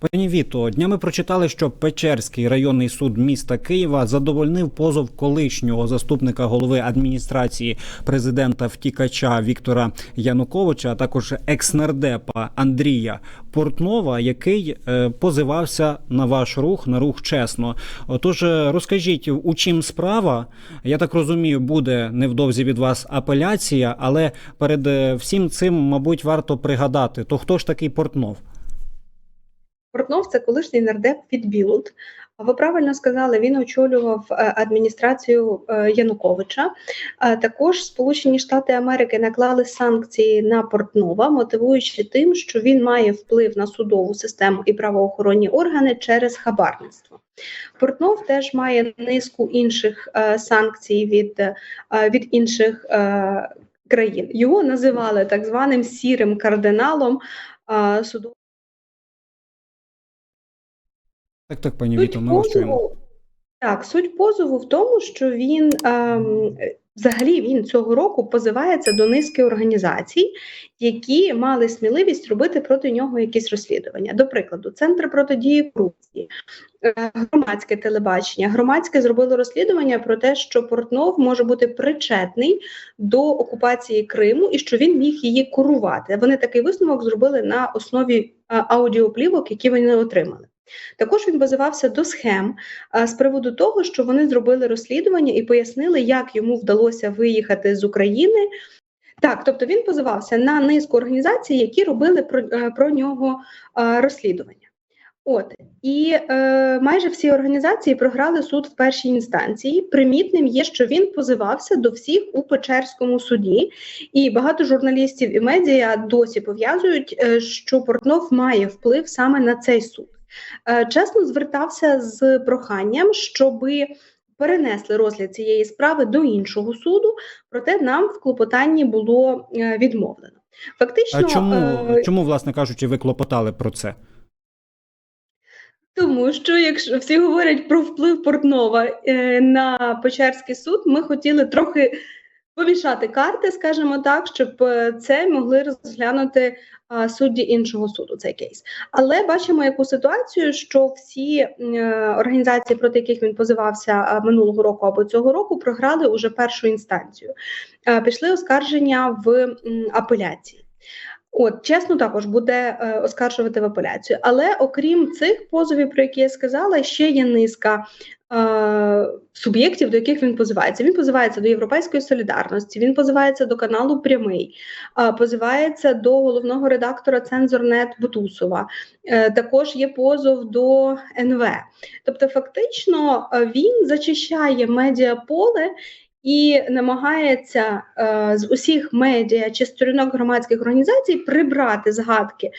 Пані Віто, днями прочитали, що Печерський районний суд міста Києва задовольнив позов колишнього заступника голови адміністрації президента втікача Віктора Януковича, а також екснардепа Андрія Портнова, який е, позивався на ваш рух на рух чесно. Отож, е, розкажіть, у чим справа? Я так розумію, буде невдовзі від вас апеляція, але перед е, всім цим, мабуть, варто пригадати, то хто ж такий Портнов? Портнов це колишній нардеп від Білут. А Ви правильно сказали, він очолював е, адміністрацію е, Януковича. Також Сполучені Штати Америки наклали санкції на Портнова, мотивуючи тим, що він має вплив на судову систему і правоохоронні органи через хабарництво. Портнов теж має низку інших е, санкцій від, від інших країн. Його називали так званим сірим кардиналом судового. Так, так, пані Віто, ми вас чуємо. так, суть позову в тому, що він ем, взагалі він цього року позивається до низки організацій, які мали сміливість робити проти нього якісь розслідування. До прикладу, Центр протидії корупції, е, громадське телебачення. Громадське зробило розслідування про те, що Портнов може бути причетний до окупації Криму і що він міг її курувати. Вони такий висновок зробили на основі е, аудіоплівок, які вони отримали. Також він базувався до схем з приводу того, що вони зробили розслідування і пояснили, як йому вдалося виїхати з України. Так, тобто він позивався на низку організацій, які робили про, е, про нього розслідування. От і е, майже всі організації програли суд в першій інстанції. Примітним є, що він позивався до всіх у Печерському суді, і багато журналістів і медіа досі пов'язують, е, що Портнов має вплив саме на цей суд. Е, чесно звертався з проханням, щоби перенесли розгляд цієї справи до іншого суду, проте нам в клопотанні було е, відмовлено. Фактично, А чому, е, чому, власне кажучи, ви клопотали про це? Тому що якщо всі говорять про вплив Портнова е, на Печерський суд, ми хотіли трохи помішати карти, скажімо так, щоб е, це могли розглянути судді іншого суду. Цей кейс. Але бачимо яку ситуацію, що всі е, організації, проти яких він позивався минулого року або цього року, програли уже першу інстанцію. Е, пішли оскарження в апеляції. От, чесно, також буде е, оскаржувати в апеляцію. Але окрім цих позовів, про які я сказала, ще є низка е, суб'єктів, до яких він позивається. Він позивається до Європейської солідарності, він позивається до каналу Прямий, е, позивається до головного редактора Цензорнет Бутусова. Е, також є позов до НВ. Тобто, фактично, е, він зачищає медіаполе і намагається е, з усіх медіа чи сторінок громадських організацій прибрати згадки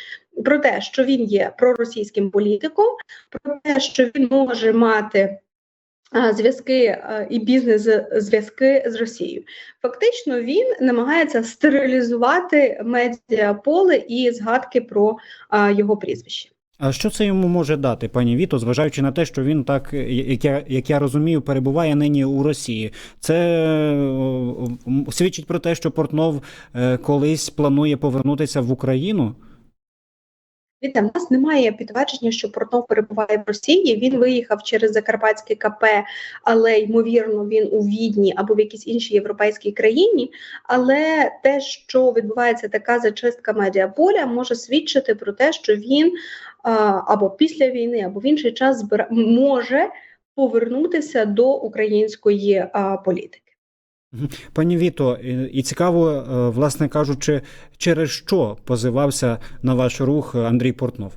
про те, що він є проросійським політиком, про те, що він може мати е, зв'язки е, і бізнес-зв'язки з Росією. Фактично, він намагається стерилізувати медіаполе і згадки про е, його прізвище. А що це йому може дати, пані Віто, зважаючи на те, що він так, як я, як я розумію, перебуває нині у Росії? Це е, свідчить про те, що Портнов е, колись планує повернутися в Україну? Віта, в нас немає підтвердження, що Портнов перебуває в Росії. Він виїхав через Закарпатське КП, але ймовірно він у Відні або в якійсь іншій європейській країні. Але те, що відбувається така зачистка медіаполя, може свідчити про те, що він або після війни, або в інший час може повернутися до української політики. Пані Віто, і- і цікаво, е, власне кажучи, через що позивався на ваш рух Андрій Портнов?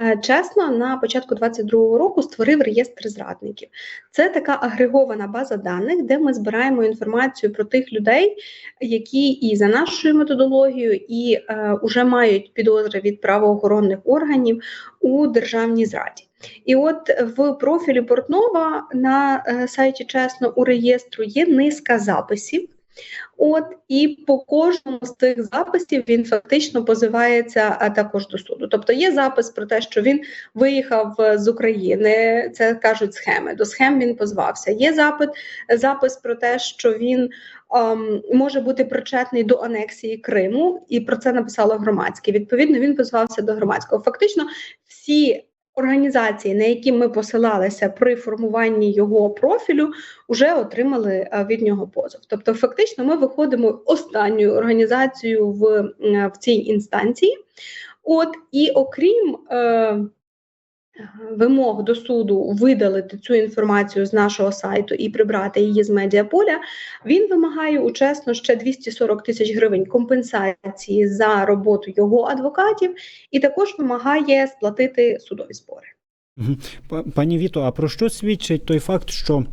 Е, Чесно, на початку 22-го року створив реєстр зрадників. Це така агрегована база даних, де ми збираємо інформацію про тих людей, які і за нашою методологією, і е, вже мають підозри від правоохоронних органів у державній зраді. І от в профілі Портнова на е, сайті Чесно у реєстру є низка записів. От і по кожному з тих записів він фактично позивається також до суду. Тобто є запис про те, що він виїхав е, з України, це кажуть схеми. До схем він позвався. Є запит, запис про те, що він ем, може бути причетний до анексії Криму, і про це написало громадське. Відповідно, він позвався до громадського. Фактично, всі організації, на які ми посилалися при формуванні його профілю, вже отримали е, від нього позов. Тобто, фактично, ми виходимо останньою організацією в, е, в цій інстанції. От і окрім е, вимог до суду видалити цю інформацію з нашого сайту і прибрати її з медіаполя, він вимагає учасно ще 240 тисяч гривень компенсації за роботу його адвокатів, і також вимагає сплатити судові збори. Пані Віто, а про що свідчить той факт, що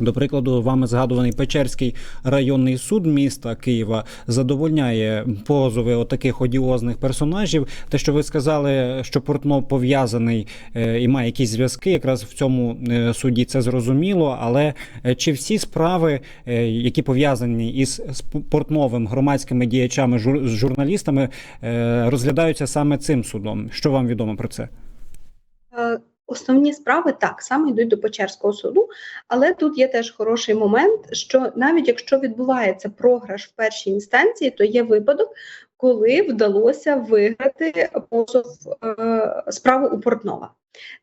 до прикладу, вами згадуваний Печерський районний суд міста Києва задовольняє позови отаких одіозних персонажів. Те, що ви сказали, що Портнов пов'язаний е, і має якісь зв'язки, якраз в цьому е, суді це зрозуміло. Але е, чи всі справи, які пов'язані із Портновим громадськими діячами, з журналістами, розглядаються саме цим судом? Що вам відомо про це? Основні справи так саме йдуть до Печерського суду, але тут є теж хороший момент, що навіть якщо відбувається програш в першій інстанції, то є випадок, коли вдалося виграти позов е, справу у Портнова.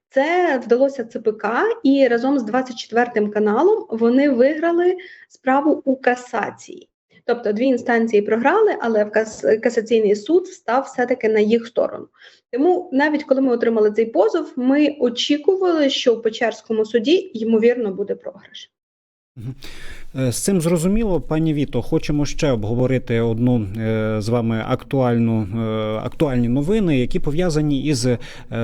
Це вдалося ЦПК, і разом з 24 каналом вони виграли справу у касації. Тобто дві інстанції програли, але в кас- касаційний суд став все-таки на їх сторону. Тому навіть коли ми отримали цей позов, ми очікували, що в Печерському суді ймовірно буде програш. Е, З цим зрозуміло, пані Віто, хочемо ще обговорити одну е, з вами актуальну е, актуальні новини, які пов'язані із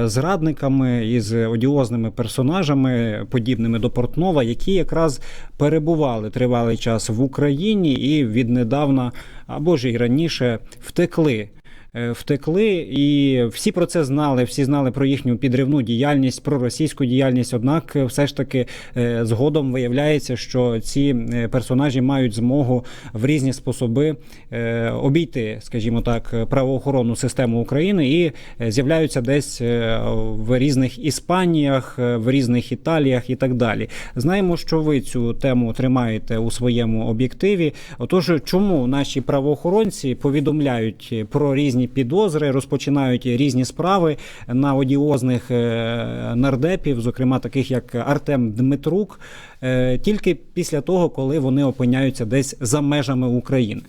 зрадниками, із одіозними персонажами, подібними до Портнова, які якраз перебували тривалий час в Україні і віднедавна або ж і раніше втекли. Е, Втекли, і всі про це знали. Всі знали про їхню підривну діяльність, про російську діяльність. Однак, е, все ж таки, е, згодом виявляється, що ці персонажі мають змогу в різні способи обійти, скажімо так, правоохоронну систему України і з'являються десь в різних Іспаніях, в різних Італіях і так далі. Знаємо, що ви цю тему тримаєте у своєму об'єктиві. Отож, чому наші правоохоронці повідомляють про різні підозри, розпочинають різні справи на одіозних е, нардепів, зокрема таких як Артем Дмитрук, е, тільки після того, коли вони опиняються десь за межами України.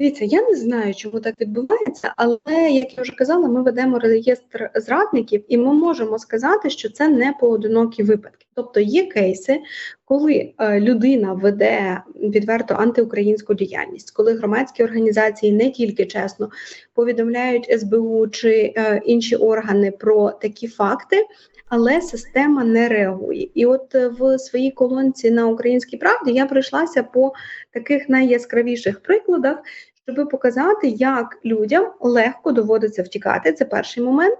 Дивіться, я не знаю, чому так відбувається, але як я вже казала, ми ведемо реєстр зрадників, і ми можемо сказати, що це не поодинокі випадки. Тобто є кейси, коли е, людина веде відверто антиукраїнську діяльність, коли громадські організації не тільки чесно повідомляють СБУ чи е, інші органи про такі факти. Але система не реагує. І от е, в своїй колонці на українській правді я пройшлася по таких найяскравіших прикладах, щоб показати, як людям легко доводиться втікати. Це перший момент.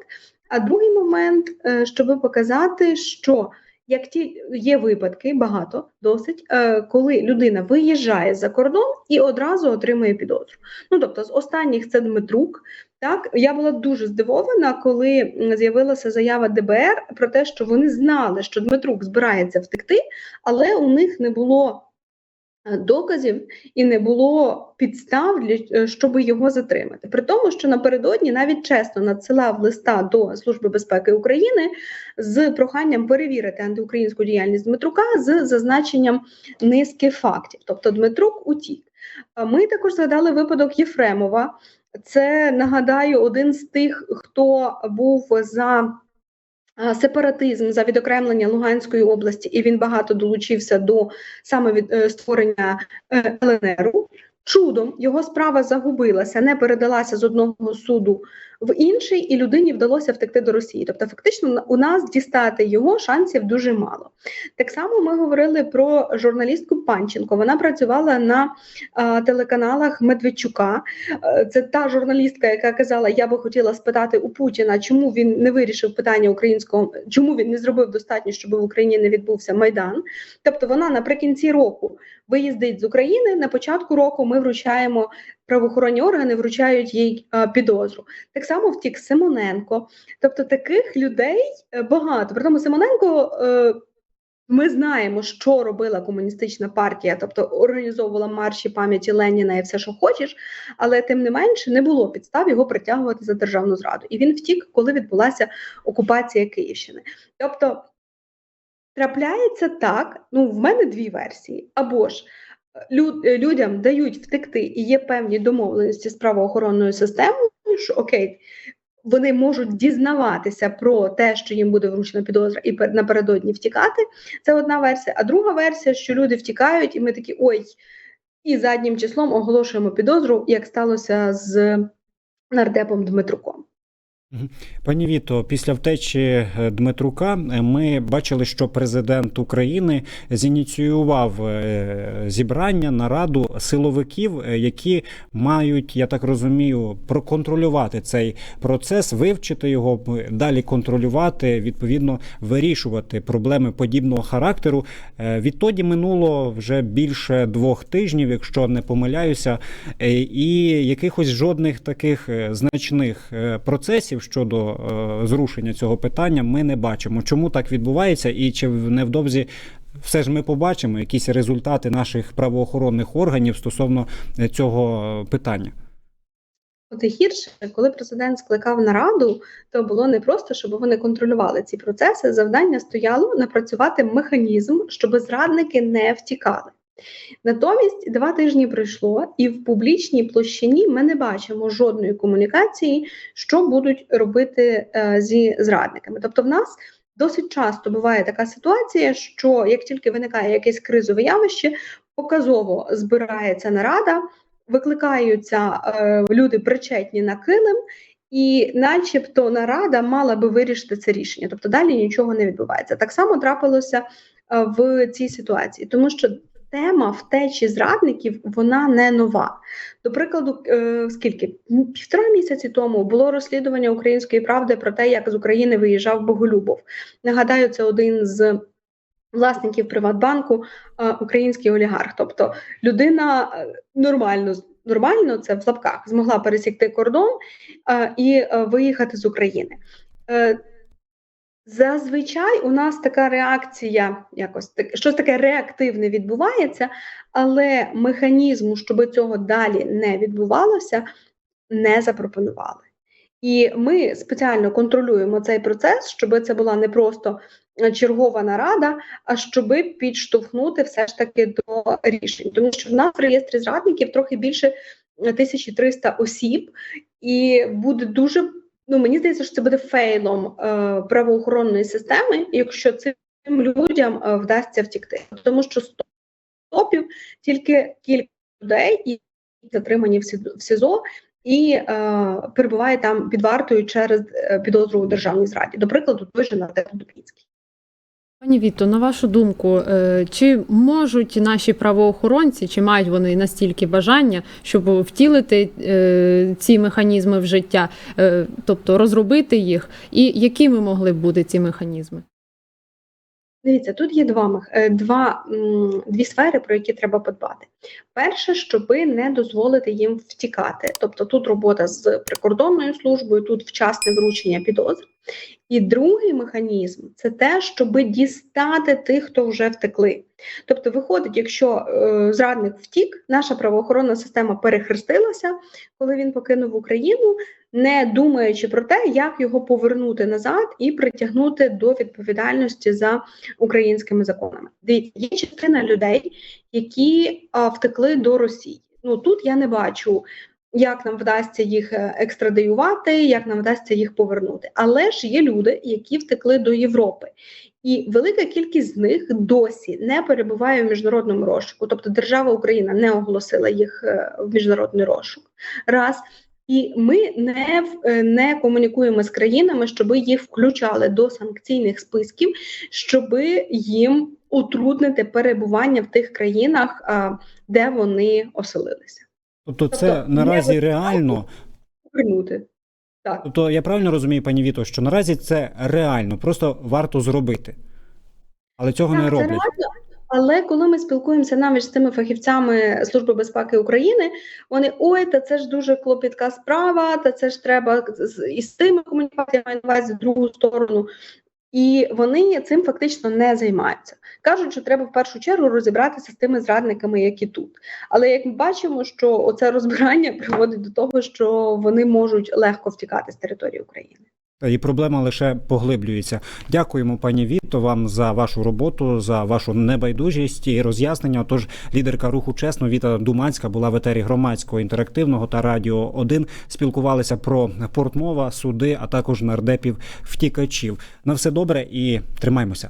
А другий момент, е, щоб показати, що як ті є випадки, багато досить, е, коли людина виїжджає за кордон і одразу отримує підозру. Ну тобто, з останніх це Дмитрук. Так, я була дуже здивована, коли з'явилася заява ДБР про те, що вони знали, що Дмитрук збирається втекти, але у них не було доказів і не було підстав для е, щоб його затримати. При тому, що напередодні навіть чесно надсилав листа до Служби безпеки України з проханням перевірити антиукраїнську діяльність Дмитрука з зазначенням низки фактів. Тобто Дмитрук утік. Ми також згадали випадок Єфремова. Це нагадаю один з тих, хто був за сепаратизм за відокремлення Луганської області, і він багато долучився до саме від е, створення е, ЛНРу. Чудом його справа загубилася, не передалася з одного суду в інший, і людині вдалося втекти до Росії. Тобто, фактично, у нас дістати його шансів дуже мало. Так само ми говорили про журналістку Панченко. Вона працювала на а, телеканалах Медведчука. Е, Це та журналістка, яка казала: Я би хотіла спитати у Путіна, чому він не вирішив питання українського, чому він не зробив достатньо, щоб в Україні не відбувся майдан. Тобто, вона наприкінці року виїздить з України. На початку року ми вручаємо правоохоронні органи, вручають їй підозру. Так само втік Симоненко. Тобто таких людей е, багато. При тому Симоненко. е, Ми знаємо, що робила комуністична партія, тобто організовувала марші пам'яті Леніна і все, що хочеш, але тим не менше не було підстав його притягувати за державну зраду. І він втік, коли відбулася окупація Київщини. Тобто трапляється так. Ну, в мене дві версії. Або ж е, е, людям дають втекти, і є певні домовленості з правоохоронною системою, що окей. Вони можуть дізнаватися про те, що їм буде вручена підозра, і напередодні втікати. Це одна версія. А друга версія, що люди втікають, і ми такі ой, і заднім числом оголошуємо підозру, як сталося з нардепом Дмитруком. Пані Віто, після втечі е, Дмитрука е, ми бачили, що президент України зініціював е, зібрання нараду силовиків, які мають, я так розумію, проконтролювати цей процес, вивчити його, далі контролювати, відповідно вирішувати проблеми подібного характеру. Відтоді минуло вже більше двох тижнів, якщо не помиляюся, і якихось жодних таких значних е, процесів щодо е, зрушення цього питання ми не бачимо. Чому так відбувається, і чи невдовзі все ж ми побачимо якісь результати наших правоохоронних органів стосовно е, цього е, питання? От і гірше, коли президент скликав нараду, то було не просто, щоб вони контролювали ці процеси. Завдання стояло напрацювати механізм, щоб зрадники не втікали. Натомість два тижні пройшло, і в публічній площині ми не бачимо жодної комунікації, що будуть робити е, зі зрадниками. Тобто, в нас досить часто буває така ситуація, що як тільки виникає якесь кризове явище, показово збирається нарада, викликаються е, люди причетні на килим. І, начебто, нарада мала би вирішити це рішення, тобто далі нічого не відбувається. Так само трапилося е, в цій ситуації, тому що тема втечі зрадників вона не нова. До прикладу, е, скільки півтора місяці тому було розслідування української правди про те, як з України виїжджав Боголюбов. Нагадаю, це один з власників Приватбанку, е, український олігарх. Тобто людина е, нормально нормально, це в лапках, змогла пересікти кордон і виїхати з України. Зазвичай у нас така реакція, якось так, щось таке реактивне відбувається, але механізму, щоб цього далі не відбувалося, не запропонували. І ми спеціально контролюємо цей процес, щоб це була не просто чергова нарада, а щоб підштовхнути все ж таки до рішень. Тому що в нас в реєстрі зрадників трохи більше е, 1300 осіб, і буде дуже ну мені здається, що це буде фейлом е, правоохоронної системи, якщо цим людям е, вдасться втікти, тому що стопів тільки кілька людей і затримані в СІЗО-. І е, перебуває там під вартою через е, підозру у державній зраді. До прикладу, той же на Дубінський. Пані Віто, на вашу думку, е, чи можуть наші правоохоронці, чи мають вони настільки бажання, щоб втілити е, ці механізми в життя, е, тобто розробити їх, і якими могли б бути ці механізми? Дивіться, тут є два, е, два, дві сфери, про які треба подбати. Перше, щоби не дозволити їм втікати. Тобто тут робота з прикордонною службою, тут вчасне вручення підозр. І другий механізм це те, щоби дістати тих, хто вже втекли. Тобто, виходить, якщо е, зрадник втік, наша правоохоронна система перехрестилася, коли він покинув Україну, не думаючи про те, як його повернути назад і притягнути до відповідальності за українськими законами. Дивіться, є частина людей, які а, втекли до Росії. Ну тут я не бачу, як нам вдасться їх е, екстрадиювати, як нам вдасться їх повернути. Але ж є люди, які втекли до Європи. І велика кількість з них досі не перебуває в міжнародному розшуку. Тобто держава Україна не оголосила їх е, в міжнародний розшук. Раз. І ми не, е, не комунікуємо з країнами, щоб їх включали до санкційних списків, щоб їм утруднити перебування в тих країнах, де вони оселилися. Тобто, це Тобто, наразі не реально. Повернути. Так. Тобто, я правильно розумію, пані Віто, що наразі це реально, просто варто зробити. Але цього не Так, це реально. Але коли ми спілкуємося навіть з тими фахівцями Служби безпеки України, вони ой, та це ж дуже клопітка справа, та це ж треба і з тими комунікувати, я маю на увазі другу сторону. І вони цим фактично не займаються. Кажуть, що треба в першу чергу розібратися з тими зрадниками, які тут. Але як ми бачимо, що оце розбирання приводить до того, що вони можуть легко втікати з території України. І проблема лише поглиблюється. Дякуємо, пані Віто, вам за вашу роботу, за вашу небайдужість і роз'яснення. Отож, лідерка руху чесно Віта Думанська була в етері громадського інтерактивного та радіо 1 Спілкувалися про портмова, суди, а також нардепів втікачів. На все добре і тримаймося.